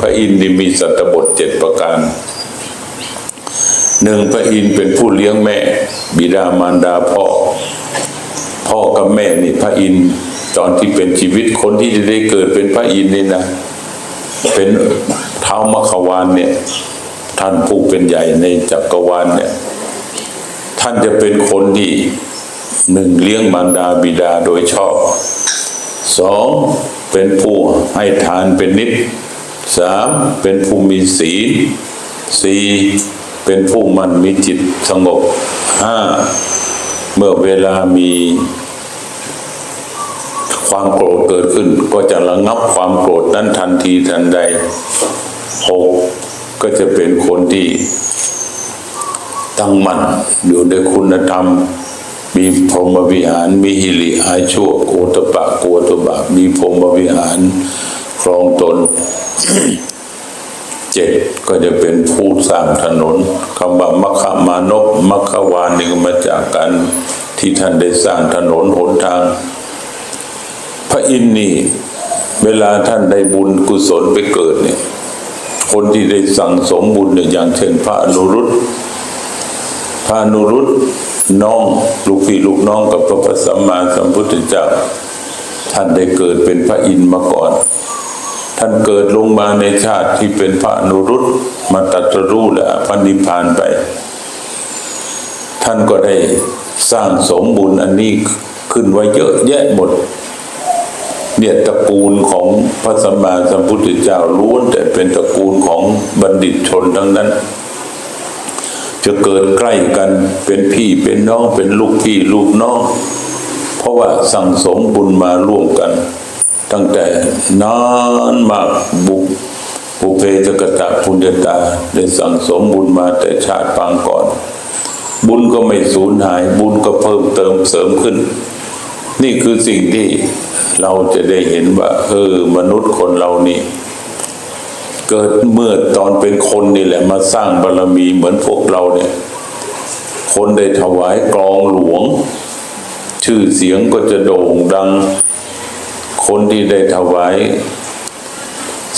พระอินทร์มีสัตบทเจ็ดประการหนึ่งพระอินทร์เป็นผู้เลี้ยงแม่ บิดามารดาพ่อ พ่อกับแม่นี่พระอินทร์ตอนที่เป็นชีวิตคนที่จะได้เกิดเป็นพระอินทร์นี่นะเป็นเท้ามขวานเนี่ย ท่านผู้เป็นใหญ่ในจักรวาลเนี่ย ท่านจะเป็นคนที่หนึ่งเลี้ยงมารดาบิดาโดยชอบสองเป็นผู้ให้ทานเป็นนิด สามเป็นผู้มีศีลสี่เป็นผู้มันมีจิตสงบห้าเมื่อเวลามีความโกรธเกิดขึ้น ก็จะระงับความโกรธนั้นทันทีทันใดหกก็จะเป็นคนที่ตั้งมั่นอยู่ในคุณธรรม มีพรหมวิหาร มีหิริอายชั่วโกตปะโกตบะมีพรหมวิหารครองตน เจ็ดก็จะเป็นผู้สร้างถนนคำว่ามัคคมานพมัคควานนี่ก็มาจากการที่ท่านได้สร้างถนนหนทาง พระอินทร์นี่เวลาท่านได้บุญกุศลไปเกิดเนี่ย คนที่ได้สั่งสมบุญเนี่ยอย่างเช่นพระอนุรุตพระอนุรุตน้องลูกพี่ลูกน้องกับพระพสัมมาสัมพุทธเจ้าท่านได้เกิดเป็นพระอินทร์มาก่อน ท่านเกิดลงมาในชาติที่เป็นพระอนุรุตมาตรัสรู้และพันิพพานไป ท่านก็ได้สร้างสมบุญอันนี้ขึ้นไว้เยอะแยะหมด เนี่ยตระกูลของพระสัมมาสัมพุทธเจ้าล้วนแต่เป็นตระกูลของบัณฑิตชนทั้งนั้น จะเกิดใกล้กันเป็นพี่เป็นน้องเป็นลูกพี่ลูกน้อง เพราะว่าสั่งสมบุญมาร่วมกัน ตั้งแต่นานมากบุปุเพจกตะพุญญาตาได้สั่งสมบุญมาแต่ชาติปางก่อน บุญก็ไม่สูญหาย บุญก็เพิ่มเติมเสริมขึ้น นี่คือสิ่งที่เราจะได้เห็นว่าเออมนุษย์คนเรานี่ เกิดเมื่อตอนเป็นคนนี่แหละ มาสร้างบารรมีเหมือนพวกเราเนี่ย คนได้ถวายกรองหลวง ชื่อเสียงก็จะโด่งดัง คนที่ได้ถวาย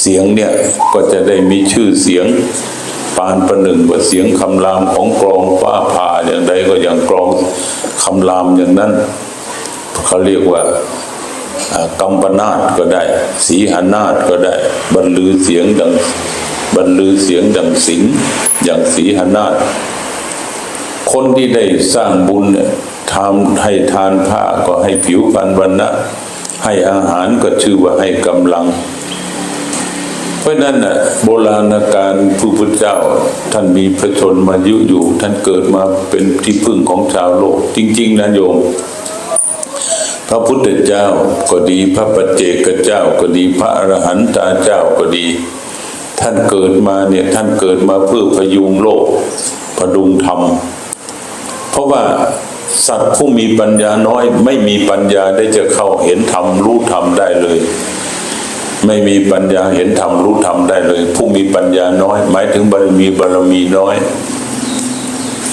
เสียงเนี่ยก็จะได้มีชื่อเสียงปานประหนึ่งว่าเสียงคำรามของกรองฟ้าผ่าอย่างใดก็อย่างกรองคำรามอย่างนั้นเขาเรียกว่ากัมปนาตก็ได้ สีหนาตก็ได้ บรรลือเสียงดังบรรลือเสียงดังสิงอย่างสีหนาตคนที่ได้สร้างบุญเนี่ยทำให้ทานผ้าก็ให้ผิวพรรณวันนะ ให้อาหารก็ชื่อว่าให้กำลัง เพราะนั้นน่ะโบราณการผู้พุทธเจ้าท่านมีพระชนมายุอยู่ ท่านเกิดมาเป็นที่พึ่งของชาวโลก จริง ๆนะโยมพระพุทธเจ้าก็ดีพระปัจเจกเจ้าก็ดีพระอรหันตาเจ้าก็ดี ท่านเกิดมาเนี่ยท่านเกิดมาเพื่อพยุงโลกพดุงธรรม เพราะว่า สัตว์ผู้มีปัญญาน้อย ไม่มีปัญญาได้จะเข้าเห็นธรรมรู้ธรรมได้เลย ไม่มีปัญญาเห็นธรรมรู้ธรรมได้เลย ผู้มีปัญญาน้อย หมายถึงบารมีบารมีน้อย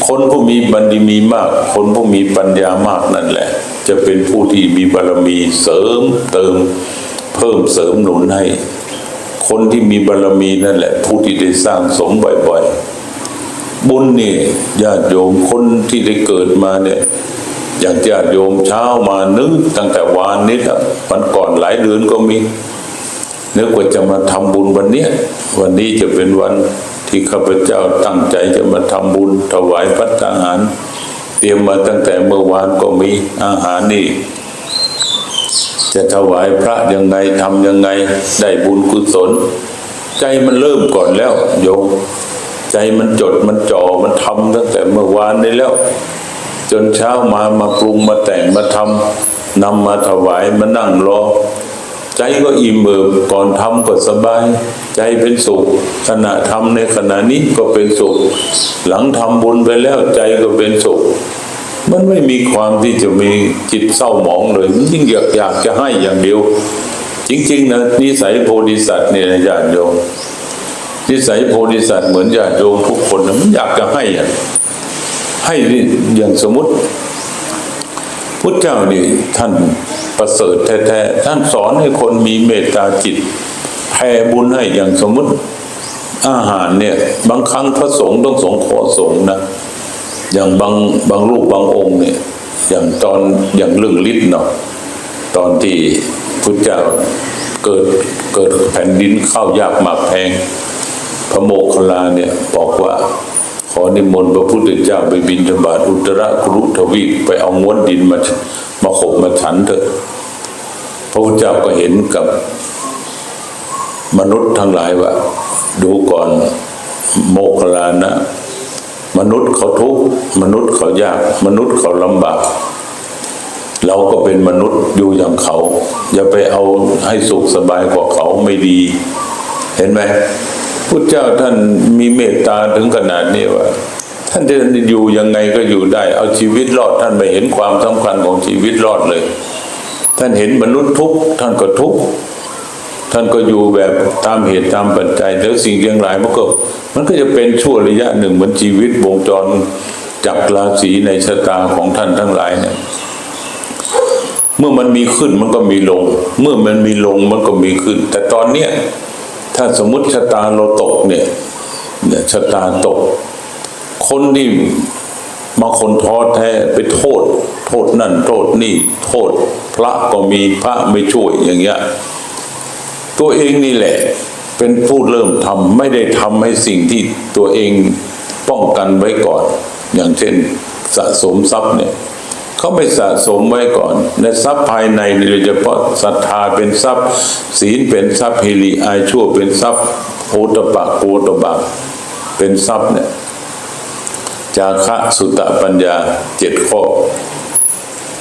คนผู้มีบัณฑิมีมาก คนผู้มีปัญญามากนั่นแหละ จะเป็นผู้ที่มีบารมีเสริมเติม เพิ่มเสริมหนุนให้ คนที่มีบารมีนั่นแหละ ผู้ที่ได้สร้างสมบ่อยๆ บุญนี่ญาติโยมคนที่ได้เกิดมาเนี่ย อย่างญาติโยมเช้ามานึกตั้งแต่วานนี้ละวันก่อนหลายเดือนก็มีนึกว่าจะมาทำบุญวันเนี้ยวันนี้จะเป็นวันที่ข้าพเจ้าตั้งใจจะมาทำบุญถวายพัฒนาหาร เตรียมมาตั้งแต่เมื่อวานก็มีอาหารนี่จะถวายพระยังไงทำยังไงได้บุญกุศล ใจมันเริ่มก่อนแล้วโยม ใจมันจดมันจ่อมันทำตั้งแต่เมื่อวานนี้แล้ว จนเช้ามามาปรุงมาแต่งมาทำนำมาถวายมานั่งรอ ใจก็อิ่มเอิบก่อนทำก็สบาย ใจเป็นสุข ขณะทำในขณะนี้ก็เป็นสุข หลังทำบุญไปแล้วใจก็เป็นสุขมันไม่มีความที่จะมีจิตเศร้าหมองเลย มันยิ่งอยากอยากจะให้อย่างเดียว จริง ๆ นะนิสัยโพธิสัตว์เนี่ยนะญาติโยม นิสัยโพธิสัตว์เหมือนญาติโยมทุกคนนะมันอยากจะให้อะให้อย่างสมมติพุทธเจ้านี่ท่านประเสริฐแท้ๆท่านสอนให้คนมีเมตตาจิตแผ่บุญให้อย่างสมมติอาหารเนี่ย บางครั้งพระสงฆ์ต้องสงเคราะห์สงฆ์นะอย่างบางบางรูปบางองค์เนี่ย อย่างตอนอย่างเรื่องฤทธิ์เนาะตอนที่พุทธเจ้าเกิดเกิดแผ่นดินเข้ายากหมากแพง พระโมคคัลลาเนี่ยบอกว่า ขอนิมนต์พระพุทธเจ้าไปบินธบาตอุตรกรุทวีปไปเอาง้วนดินมามาขบมาฉันเถอะ พระพุทธเจ้าก็เห็นกับมนุษย์ทั้งหลายว่า ดูก่อนโมคลานะ มนุษย์เขาทุกข์มนุษย์เขายาก มนุษย์เขาลำบาก เราก็เป็นมนุษย์อยู่อย่างเขา อย่าไปเอาให้สุขสบายกว่าเขาไม่ดี เห็นไหม พุทธเจ้าท่านมีเมตตาถึงขนาดนี้ว่า ท่านจะอยู่ยังไงก็อยู่ได้ เอาชีวิตรอดท่านไม่เห็นความสำคัญของชีวิตรอดเลย ท่านเห็นมนุษย์ทุกข์ท่านก็ทุกข์ท่านก็อยู่แบบตามเหตุตามปัจจัยแล้วสิ่งอย่างหลายมันก็มันก็จะเป็นช่วงระยะหนึ่งเหมือนชีวิตวงจรจักรราศีในชะตาของท่านทั้งหลายเนี่ยเมื่อมันมีขึ้นมันก็มีลง เมื่อมันมีลงมันก็มีขึ้น แต่ตอนเนี้ย ถ้าสมมติชะตาเราตกเนี่ยเนี่ยชะตาตก คนที่บางคนท้อแท้ไปโทษ โทษนั่น โทษนี่ โทษ พระก็มีพระไม่ช่วยอย่างเงี้ยตัวเองนี่แหละ เป็นผู้เริ่มทำไม่ได้ทำให้สิ่งที่ตัวเองป้องกันไว้ก่อน อย่างเช่นสะสมทรัพย์เนี่ย เขาไม่สะสมไว้ก่อน ในทรัพย์ภายในโดยเฉพาะศรัทธาเป็นทรัพย์ ศีลเป็นทรัพย์ฮิริอายชั่วเป็นทรัพย์โอตปะโกตบะเป็นทรัพย์เนี่ยจาคะสุตะปัญญาเจ็ดข้อ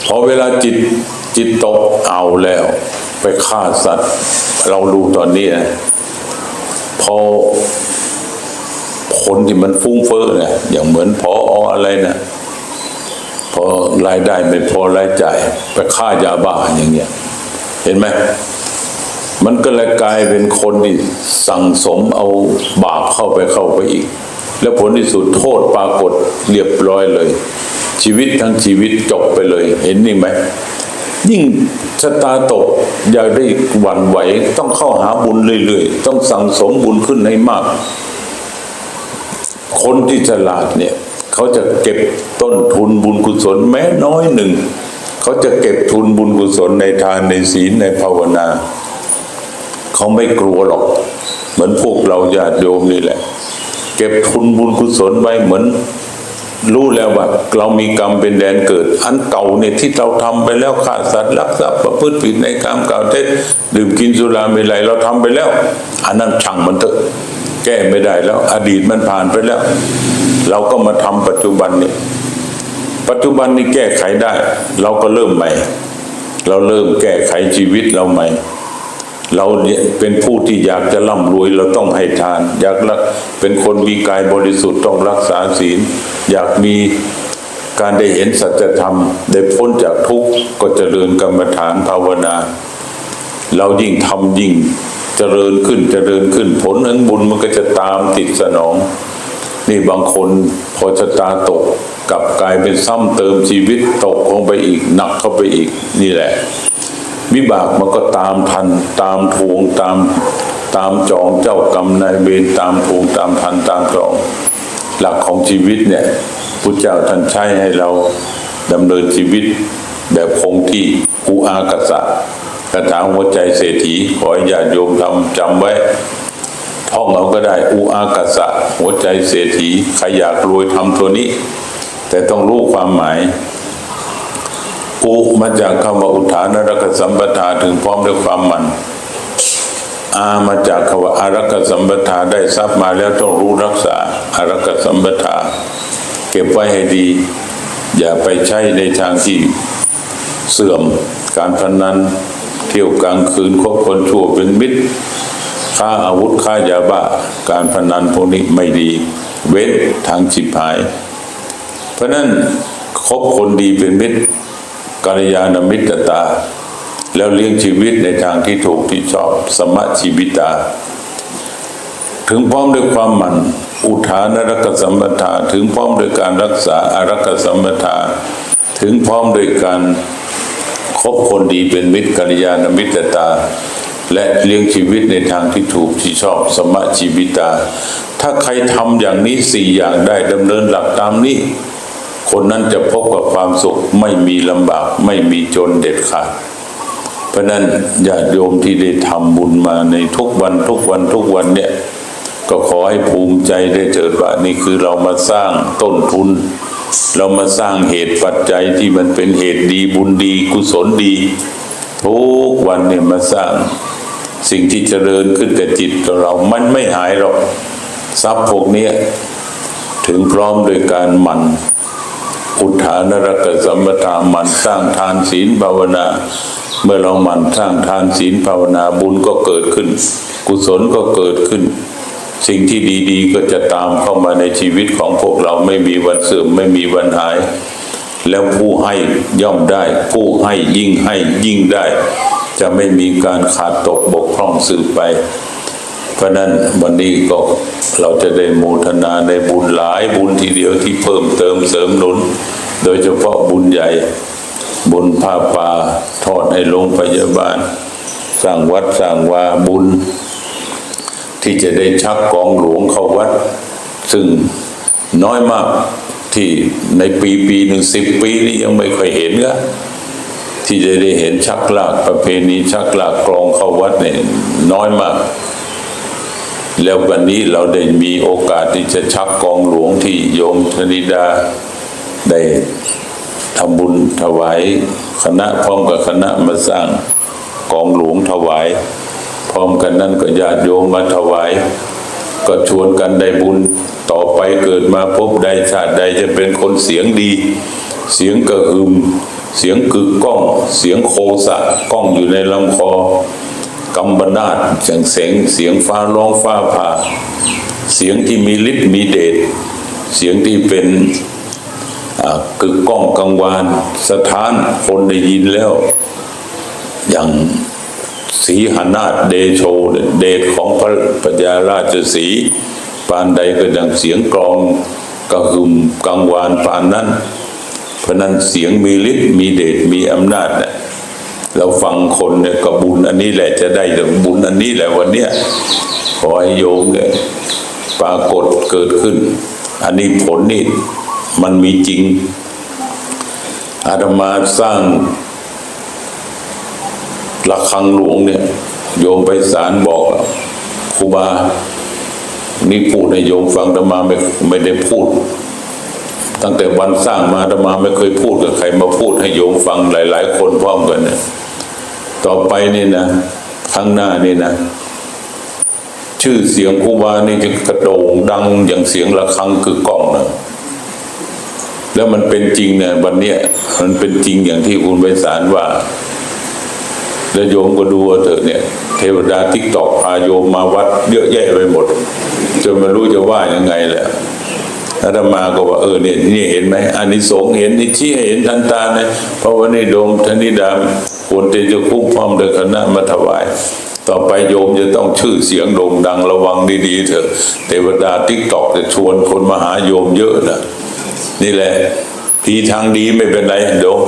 พอเวลาจิตจิตตกเอาแล้ว ไปฆ่าสัตว์ เราดูตอนนี้นะพอคนที่มันฟุ้งเฟ้อเนี่ยอย่างเหมือนพออะไรนะ พอรายได้ไม่พอรายจ่ายไปฆ่ายาบ้าอย่างเงี้ย เห็นไหมมันก็เลยกลายเป็นคนที่สั่งสมเอาบาปเข้าไปเข้าไปอีก แล้วผลที่สุดโทษปรากฏเรียบร้อยเลย ชีวิตทั้งชีวิตจบไปเลย เห็นนี่ไหมยิ่งชะตาตกอยากได้หวั่นไหว ต้องเข้าหาบุญเรื่อยๆ ต้องสั่งสมบุญขึ้นให้มาก คนที่ฉลาดเนี่ย เขาจะเก็บต้นทุนบุญกุศลแม้น้อยหนึ่ง เขาจะเก็บทุนบุญกุศลในทานในศีลในภาวนา เขาไม่กลัวหรอก เหมือนพวกเราญาติโยมนี่แหละ เก็บทุนบุญกุศลไว้เหมือนรู้แล้วว่าเรามีกรรมเป็นแดนเกิด อันเก่าเนี่ยที่เราทำไปแล้วฆ่าสัตว์ลักทรัพย์ประพฤติผิดในกรรมเก่าเท็จดื่มกินสุราเมลัยเราทำไปแล้ว อันนั้นช่างมันเถอะแก้ไม่ได้แล้ว อดีตมันผ่านไปแล้ว เราก็มาทำปัจจุบันนี่ปัจจุบันนี่แก้ไขได้ เราก็เริ่มใหม่ เราเริ่มแก้ไขชีวิตเราใหม่ เราเป็นผู้ที่อยากจะร่ำรวยเราต้องให้ทาน อยากเป็นคนมีกายบริสุทธิ์ต้องรักษาศีล อยากมีการได้เห็นสัจธรรม ได้พ้นจากทุกข์ก็เจริญกรรมฐานภาวนา เรายิ่งทำยิ่งเจริญขึ้นเจริญขึ้นผลแห่งบุญมันก็จะตามติดสนอง นี่บางคนพอชะตาตกกลับกลายเป็นซ้ำเติมชีวิตตกลงไปอีกหนักเข้าไปอีกนี่แหละ วิบากมันก็ตามทันตามทวงตามตามจองเจ้ากรรมนายเวรตามทวงตามทันตามจอง หลักของชีวิตเนี่ยพุทธเจ้าท่านใช้ให้เราดำเนินชีวิตแบบคงที่อุอากษะกระถางหัวใจเศรษฐีขอให้ญาติโยมทำจำไว้ ท่องเอาก็ได้อุอากษะหัวใจเศรษฐีใครอยากรวยทำตัวนี้ แต่ต้องรู้ความหมายอุมาจากคำว่าอุทานรักสัมปทาถึงพร้อมด้วยความมันอามาจากคำว่าอารักสัมปทาได้ทรัพย์มาแล้วต้องรู้รักษาอารักสัมปทา เก็บไว้ให้ดี อย่าไปใช้ในทางที่เสื่อมการพนันเที่ยวกลางคืนคบคนชั่วเป็นมิตร ค้าอาวุธค้ายาบ้าการพนันพวกนี้ไม่ดี เว้นทางฉิบหาย เพราะนั้นคบคนดีเป็นมิตรกัลยาณมิตรตา แล้วเลี้ยงชีวิตในทางที่ถูกที่ชอบสมะชีวิตา ถึงพร้อมด้วยความหมั่นอุทานรักสัมปทาถึงพร้อมด้วยการรักษาอารักสัมปทา ถึงพร้อมด้วยการคบคนดีเป็นมิตรกัลยาณมิตรตา และเลี้ยงชีวิตในทางที่ถูกที่ชอบสมะชีวิตา ถ้าใครทำอย่างนี้สี่อย่างได้ดำเนินหลักตามนี้ คนนั้นจะพบกับความสุขไม่มีลำบากไม่มีจนเด็ดขาดเพราะนั้นญาติโยมที่ได้ทำบุญมาในทุกวันทุกวันทุกวันเนี่ย ก็ขอให้ภูมิใจได้เจิดว่านี่คือเรามาสร้างต้นทุน เรามาสร้างเหตุปัจจัยที่มันเป็นเหตุดีบุญดีกุศลดี ทุกวันเนี่ยมาสร้าง สิ่งที่เจริญขึ้นกับจิตของเรา มันไม่หายหรอก ทรัพย์พวกนี้ถึงพร้อมโดยการหมั่นอุทานรกสัมปทาหมั่นสร้างทานศีลภาวนา เมื่อเราหมั่นสร้างทานศีลภาวนาบุญก็เกิดขึ้น กุศลก็เกิดขึ้น สิ่งที่ดี ๆ ก็จะตามเข้ามาในชีวิตของพวกเราไม่มีวันเสื่อมไม่มีวันหาย แล้วผู้ให้ย่อมได้ ผู้ให้ยิ่งให้ยิ่งได้ จะไม่มีการขาดตกบกพร่องสืบไป เพราะนั้นวันนี้ก็เราจะได้โมทนาในบุญหลายบุญทีเดียวที่เพิ่มเติมเสริมหนุน โดยเฉพาะบุญใหญ่ บุญผ้าป่าทอดให้โรงพยาบาล สร้างวัดสร้างวาบุญ ที่จะได้ชักกองหลวงเข้าวัด ซึ่งน้อยมากที่ในปีปีหนึ่งสิบปีนี้ยังไม่ค่อยเห็นก็ ที่จะได้เห็นชักลากประเพณีชักลากกลองเข้าวัดเนี่ยน้อยมาก แล้ววันนี้เราได้มีโอกาสที่จะชักกองหลวงที่โยมธนิดาได้ทำบุญถวายคณะพร้อมกับคณะมาสร้างกองหลวงถวาย พร้อมกันนั้นก็ญาติโยมมาถวาย ก็ชวนกันได้บุญต่อไปเกิดมาพบใดชาติใดจะเป็นคนเสียงดี เสียงกระหึม เสียงกึกก้อง เสียงโคสะก้องอยู่ในลำคอกำบนาดเสียงเสียงเสียงฟ้าร้องฟ้าผ่า เสียงที่มีฤทธิ์มีเดชเสียงที่เป็นกึกก้องกังวานสถานคนได้ยินแล้ว อย่างสีหนาฏเดโชเดชของพระปัญญาราชสีปานใดก็ดังเสียงกลองกระหึ่มกังวานปานนั้น เพราะนั้นเสียงมีฤทธิ์มีเดชมีอำนาจเนี่ยเราฟังคนเนี่ยกบุญอันนี้แหละจะได้บุญอันนี้แหละวันเนี้ยขอให้โยมเนี่ยปรากฏเกิดขึ้น อันนี้ผลนี่มันมีจริง อาตมาสร้างระฆังหลวงเนี่ย โยมไปสารบอกครูบานี่พูดให้โยมฟังอาตมาไม่ไม่ได้พูด ตั้งแต่วันสร้างมาอาตมาไม่เคยพูดกับใครมาพูดให้โยมฟังหลาย ๆ คนพร้อมกันเนี่ยต่อไปนี่นะข้างหน้านี่นะ ชื่อเสียงครูบานี่จะกระโด่งดังอย่างเสียงระฆังกึกก้องนะแล้วมันเป็นจริงเนี่ยวันเนี้ยมันเป็นจริงอย่างที่คุณไปสารว่าแล้วโยมก็ดูเอาเถอะเนี่ย เทวดาทิกตอกพาโยมมาวัดเยอะแยะไปหมด จนไม่รู้จะว่ายังไงแหละ อาตมาก็ว่าเออเนี่ยนี่เห็นไหมอานิสงส์เห็นนี่ชี้ให้เห็นทันตาเนี่ยเพราะว่านี่โดมธนิดามควรที่จะคุ้มพร้อมโดยคณะมาถวาย ต่อไปโยมจะต้องชื่อเสียงโด่งดังระวังดีๆเถอะเทวดาทิกตอกจะชวนคนมาหาโยมเยอะนะนี่แหละทีทางดีไม่เป็นไรโยม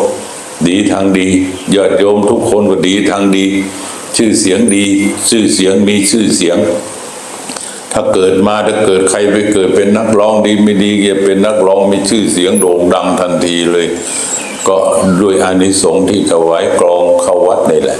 ดีทางดียอดโยมทุกคนก็ดีทางดี ชื่อเสียงดี ชื่อเสียงมีชื่อเสียง ถ้าเกิดมาถ้าเกิดใครไปเกิดเป็นนักร้องดีไม่ดีจะเป็นนักร้องมีชื่อเสียงโด่งดังทันทีเลย ก็ด้วยอานิสงส์ที่ถวายกรองเข้าวัดนี่แหละ